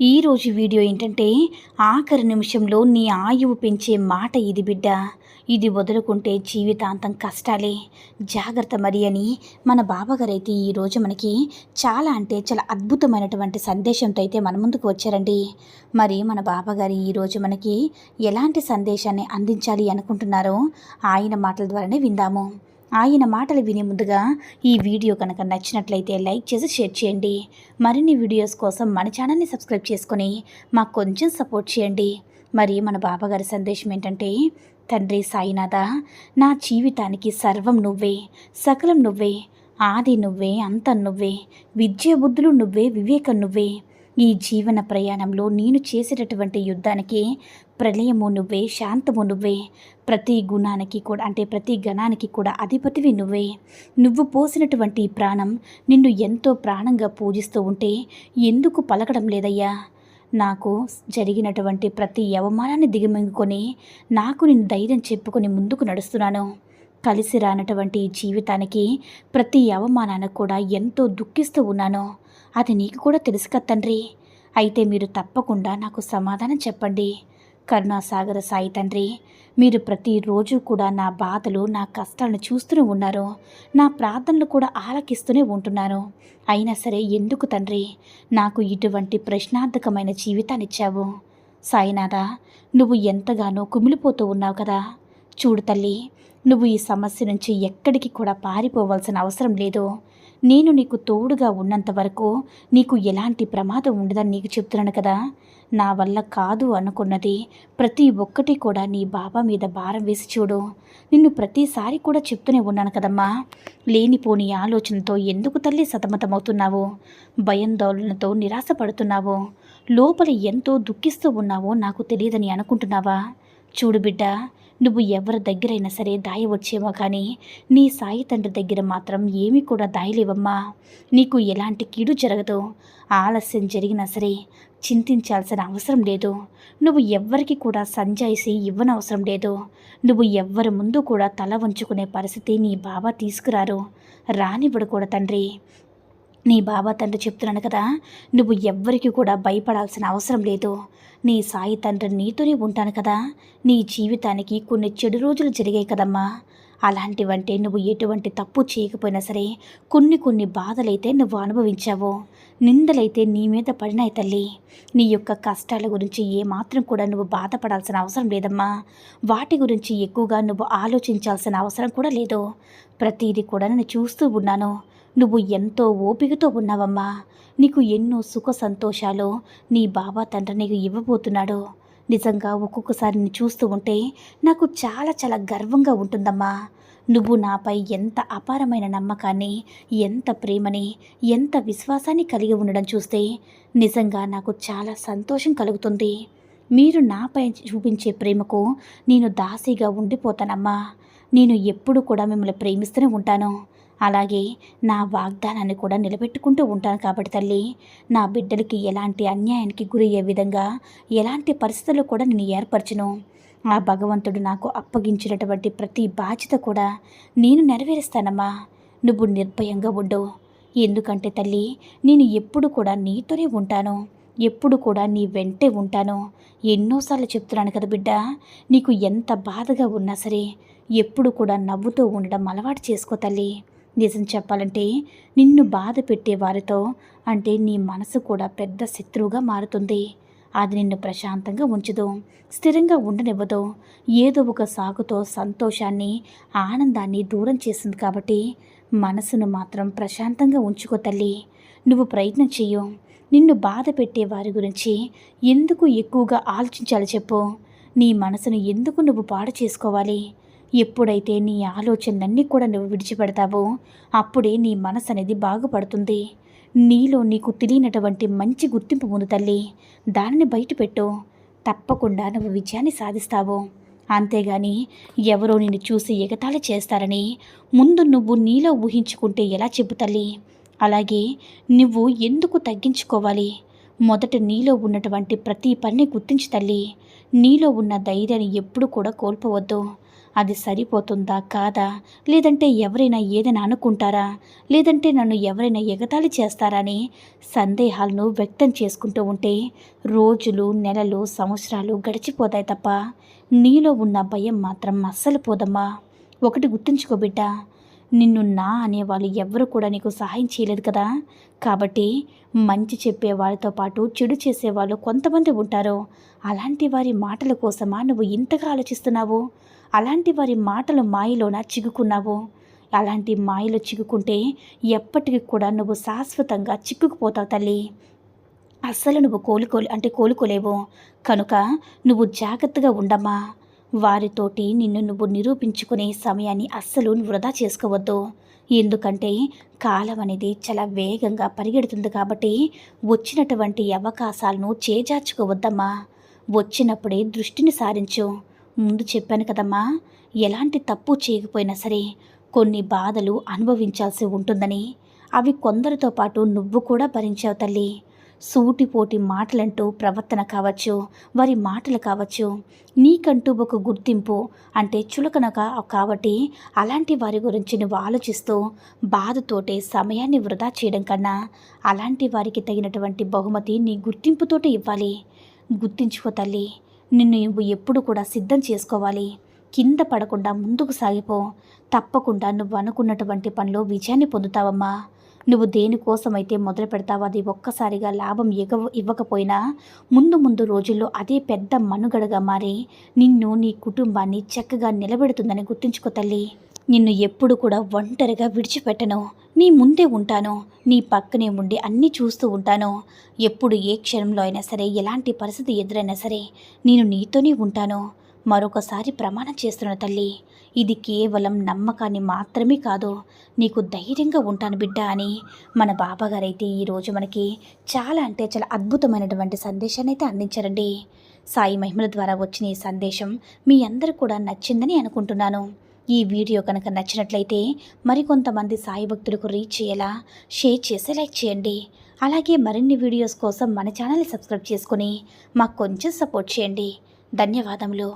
ఈరోజు వీడియో ఏంటంటే ఆఖరి నిమిషంలో నీ ఆయువు పెంచే మాట ఇది బిడ్డ. ఇది వదులుకుంటే జీవితాంతం కష్టాలే. జాగ్రత్త మరి అని మన బాబాగారు అయితే ఈరోజు మనకి చాలా అంటే చాలా అద్భుతమైనటువంటి సందేశంతో అయితే మన ముందుకు వచ్చారండి. మరి మన బాబాగారు ఈరోజు మనకి ఎలాంటి సందేశాన్ని అందించాలి అనుకుంటున్నారో ఆయన మాటల ద్వారానే విందాము. ఆయన మాటలు వినే ముందుగా ఈ వీడియో కనుక నచ్చినట్లయితే లైక్ చేసి షేర్ చేయండి. మరిన్ని వీడియోస్ కోసం మన ఛానల్ని సబ్స్క్రైబ్ చేసుకొని మాకు కొంచెం సపోర్ట్ చేయండి. మరి మన బాబాగారి సందేశం ఏంటంటే తండ్రి సాయినాథ నా జీవితానికి సర్వం నువ్వే సకలం నువ్వే ఆది నువ్వే అంతం నువ్వే విద్య బుద్ధులు నువ్వే వివేకం నువ్వే. ఈ జీవన ప్రయాణంలో నేను చేసేటటువంటి యుద్ధానికి ప్రళయము నువ్వే శాంతము నువ్వే. ప్రతి గుణానికి కూడా అంటే ప్రతి గణానికి కూడా అధిపతివి నువ్వే. నువ్వు పోసినటువంటి ప్రాణం నిన్ను ఎంతో ప్రాణంగా పూజిస్తూ ఉంటే ఎందుకు పలకడం లేదయ్యా? నాకు జరిగినటువంటి ప్రతి అవమానాన్ని దిగమింగుకొని నాకు నేను ధైర్యం చెప్పుకొని ముందుకు నడుస్తున్నాను. కలిసి రానటువంటి జీవితానికి ప్రతి అవమానానికి కూడా ఎంతో దుఃఖిస్తూ ఉన్నాను. అది నీకు కూడా తెలుసు తండ్రి. అయితే మీరు తప్పకుండా నాకు సమాధానం చెప్పండి. కరుణాసాగర సాయి తండ్రి మీరు ప్రతిరోజు కూడా నా బాధలు నా కష్టాలను చూస్తూనే ఉన్నారు. నా ప్రార్థనలు కూడా ఆలకిస్తూనే ఉంటున్నారు. అయినా సరే ఎందుకు తండ్రి? నాకు ఇటువంటి ప్రశ్నార్థకమైన జీవితాన్ని ఇచ్చావు. సాయినాథ నువ్వు ఎంతగానో కుమిలిపోతూ ఉన్నావు కదా. చూడు తల్లి నువ్వు ఈ సమస్య నుంచి ఎక్కడికి కూడా పారిపోవాల్సిన అవసరం లేదు. నేను నీకు తోడుగా ఉన్నంత వరకు నీకు ఎలాంటి ప్రమాదం ఉండదని నీకు చెప్తున్నాను కదా. నా వల్ల కాదు అనుకున్నది ప్రతి ఒక్కటి కూడా నీ బాబా మీద భారం వేసి చూడు. నిన్ను ప్రతిసారి కూడా చెప్తూనే ఉన్నాను కదమ్మా. లేనిపోని ఆలోచనతో ఎందుకు తల్లి సతమతమవుతున్నావు? భయందోళనతో నిరాశపడుతున్నావు? లోపల ఎంతో దుఃఖిస్తూ ఉన్నావో నాకు తెలియదని అనుకుంటున్నావా? చూడు బిడ్డ నువ్వు ఎవరి దగ్గరైనా సరే దాయవచ్చేమో కానీ నీ సాయి తండ్రి దగ్గర మాత్రం ఏమీ కూడా దాయలేవమ్మా నీకు ఎలాంటి కీడు జరగదు. ఆలస్యం జరిగినా సరే చింతించాల్సిన అవసరం లేదు. నువ్వు ఎవ్వరికి కూడా సంజాయిసి ఇవ్వనవసరం లేదు. నువ్వు ఎవ్వరి ముందు కూడా తల వంచుకునే పరిస్థితి నీ బాబా తీసుకురారు. రానివ్వడు కూడా తండ్రి. నీ బాబా తండ్రి చెప్తున్నాను కదా నువ్వు ఎవ్వరికి కూడా భయపడాల్సిన అవసరం లేదు. నీ సాయి తండ్రి నీతోనే ఉంటాను కదా నీ జీవితానికి కొన్ని చెడు రోజులు జరిగాయి కదమ్మా. అలాంటివంటే నువ్వు ఎటువంటి తప్పు చేయకపోయినా సరే కొన్ని కొన్ని బాధలైతే నువ్వు అనుభవించావు. నిందలైతే నీ మీద పడినాయి తల్లి. నీ యొక్క కష్టాల గురించి ఏమాత్రం కూడా నువ్వు బాధపడాల్సిన అవసరం లేదమ్మా. వాటి గురించి ఎక్కువగా నువ్వు ఆలోచించాల్సిన అవసరం కూడా లేదు. ప్రతిదీ కూడా నేను చూస్తూ ఉన్నాను. నువ్వు ఎంతో ఓపికతో ఉన్నావమ్మా. నీకు ఎన్నో సుఖ సంతోషాలు నీ బాబా తండ్రి నీకు ఇవ్వబోతున్నాడు. నిజంగా ఒక్కొక్కసారి నీ చూస్తూ ఉంటే నాకు చాలా చాలా గర్వంగా ఉంటుందమ్మా. నువ్వు నాపై ఎంత అపారమైన నమ్మకాన్ని ఎంత ప్రేమని ఎంత విశ్వాసాన్ని కలిగి ఉండడం చూస్తే నిజంగా నాకు చాలా సంతోషం కలుగుతుంది. మీరు నాపై చూపించే ప్రేమకు నేను దాసీగా ఉండిపోతానమ్మా. నేను ఎప్పుడు కూడా మిమ్మల్ని ప్రేమిస్తూనే ఉంటాను. అలాగే నా వాగ్దానాన్ని కూడా నిలబెట్టుకుంటూ ఉంటాను కాబట్టి తల్లి నా బిడ్డలకి ఎలాంటి అన్యాయానికి గురయ్యే విధంగా ఎలాంటి పరిస్థితులు కూడా నేను ఏర్పరచను. ఆ భగవంతుడు నాకు అప్పగించినటువంటి ప్రతి బాధ్యత కూడా నేను నెరవేరుస్తానమ్మా. నువ్వు నిర్భయంగా ఉండు. ఎందుకంటే తల్లి నేను ఎప్పుడు కూడా నీతోనే ఉంటాను. ఎప్పుడు కూడా నీ వెంటే ఉంటాను. ఎన్నోసార్లు చెప్తున్నాను కదా బిడ్డ నీకు ఎంత బాధగా ఉన్నా సరే ఎప్పుడు కూడా నవ్వుతూ ఉండడం అలవాటు చేసుకో తల్లి. నిజం చెప్పాలంటే నిన్ను బాధ పెట్టే వారితో అంటే నీ మనసు కూడా పెద్ద శత్రువుగా మారుతుంది. అది నిన్ను ప్రశాంతంగా ఉంచదు స్థిరంగా ఉండనివ్వదు. ఏదో ఒక సాగుతో సంతోషాన్ని ఆనందాన్ని దూరం చేసింది కాబట్టి మనసును మాత్రం ప్రశాంతంగా ఉంచుకో తల్లి. నువ్వు ప్రయత్నం చెయ్యు. నిన్ను బాధ పెట్టే వారి గురించి ఎందుకు ఎక్కువగా ఆలోచించాలి చెప్పు. నీ మనసును ఎందుకు నువ్వు పాడు చేసుకోవాలి? ఎప్పుడైతే నీ ఆలోచనలన్నీ కూడా నువ్వు విడిచిపెడతావో అప్పుడే నీ మనసు అనేది బాగుపడుతుంది. నీలో నీకు తెలియనటువంటి మంచి గుర్తింపు ఉంది తల్లి. దానిని బయటపెట్టు. తప్పకుండా నువ్వు విజయాన్ని సాధిస్తావు. అంతేగాని ఎవరో నిన్ను చూసి ఎగతాళి చేస్తారని ముందు నువ్వు నీలో ఊహించుకుంటే ఎలా చెప్పు తల్లి. అలాగే నువ్వు ఎందుకు తగ్గించుకోవాలి? మొదట నీలో ఉన్నటువంటి ప్రతి పనిని గుర్తించు తల్లి. నీలో ఉన్న ధైర్యాన్ని ఎప్పుడు కూడా కోల్పోవద్దు. అది సరిపోతుందా కాదా? లేదంటే ఎవరైనా ఏదైనా అనుకుంటారా? లేదంటే నన్ను ఎవరైనా ఎగతాళి చేస్తారా అని సందేహాలను వ్యక్తం చేసుకుంటూ ఉంటే రోజులు నెలలు సంవత్సరాలు గడిచిపోతాయి తప్ప నీలో ఉన్న భయం మాత్రం అస్సలు పోదమ్మా. ఒకటి గుర్తుంచుకో బిడ్డ నిన్ను నా అనేవాళ్ళు ఎవరు కూడా నీకు సహాయం చేయలేదు కదా? కాబట్టి మంచి చెప్పే వాళ్ళతో పాటు చెడు చేసేవాళ్ళు కొంతమంది ఉంటారు. అలాంటి వారి మాటల కోసమా నువ్వు ఇంతగా ఆలోచిస్తున్నావు? అలాంటి వారి మాటలు మాయలోన చిక్కుకున్నావు అలాంటి మాయలో చిక్కుకుంటే ఎప్పటికీ కూడా నువ్వు శాశ్వతంగా చిక్కుకుపోతావు తల్లి. అస్సలు నువ్వు కోలుకోలే అంటే కోలుకోలేవు. కనుక నువ్వు జాగ్రత్తగా ఉండమ్మా. వారితోటి నిన్ను నువ్వు నిరూపించుకునే సమయాన్ని అస్సలు వృధా చేసుకోవద్దు. ఎందుకంటే కాలం అనేది చాలా వేగంగా పరిగెడుతుంది కాబట్టి వచ్చినటువంటి అవకాశాలను చేజార్చుకోవద్దమ్మా. వచ్చినప్పుడే దృష్టిని సారించు. ముందు చెప్పాను కదమ్మా ఎలాంటి తప్పు చేయకపోయినా సరే కొన్ని బాధలు అనుభవించాల్సి ఉంటుందని. అవి కొందరితో పాటు నువ్వు కూడా భరించావు తల్లి. సూటిపోటి మాటలంటూ ప్రవర్తన కావచ్చు వారి మాటలు కావచ్చు నీకంటూ ఒక గుర్తింపు అంటే చులకనగా కాబట్టి అలాంటి వారి గురించి నువ్వు ఆలోచిస్తూ బాధతోటే సమయాన్ని వృధా చేయడం కన్నా అలాంటి వారికి తగినటువంటి బహుమతి నీ గుర్తింపుతోటే ఇవ్వాలి. గుర్తించుకో తల్లి. నిన్ను నువ్వు ఎప్పుడు కూడా సిద్ధం చేసుకోవాలి. కింద పడకుండా ముందుకు సాగిపో. తప్పకుండా నువ్వు అనుకున్నటువంటి పనిలో విజయాన్ని పొందుతావమ్మా. నువ్వు దేనికోసమైతే మొదలు పెడతావో అది ఒక్కసారిగా లాభం ఇగ ఇవ్వకపోయినా ముందు ముందు రోజుల్లో అదే పెద్ద మనుగడగా మారి నిన్ను నీ కుటుంబాన్ని చక్కగా నిలబెడుతుందని గుర్తుంచుకో తల్లి. నిన్ను ఎప్పుడు కూడా ఒంటరిగా విడిచిపెట్టను. నీ ముందే ఉంటాను. నీ పక్కనే ఉండి అన్నీ చూస్తూ ఉంటాను. ఎప్పుడు ఏ క్షణంలో అయినా సరే ఎలాంటి పరిస్థితి ఎదురైనా సరే నేను నీతోనే ఉంటాను. మరొకసారి ప్రమాణం చేస్తున్న తల్లి. ఇది కేవలం నమ్మకాన్ని మాత్రమే కాదు నీకు ధైర్యంగా ఉంటాను బిడ్డ అని. మన బాబాగారైతే ఈరోజు మనకి చాలా అంటే చాలా అద్భుతమైనటువంటి సందేశాన్ని అయితే అందించారండి. సాయి మహిమల ద్వారా వచ్చిన ఈ సందేశం మీ అందరూ కూడా నచ్చిందని అనుకుంటున్నాను. ఈ వీడియో కనుక నచ్చినట్లయితే మరికొంతమంది సాయి భక్తులకు రీచ్ చేయాలా షేర్ చేసి లైక్ చేయండి. అలాగే మరిన్ని వీడియోస్ కోసం మన ఛానల్ని సబ్స్క్రైబ్ చేసుకొని మాకు కొంచెం సపోర్ట్ చేయండి. ధన్యవాదములు.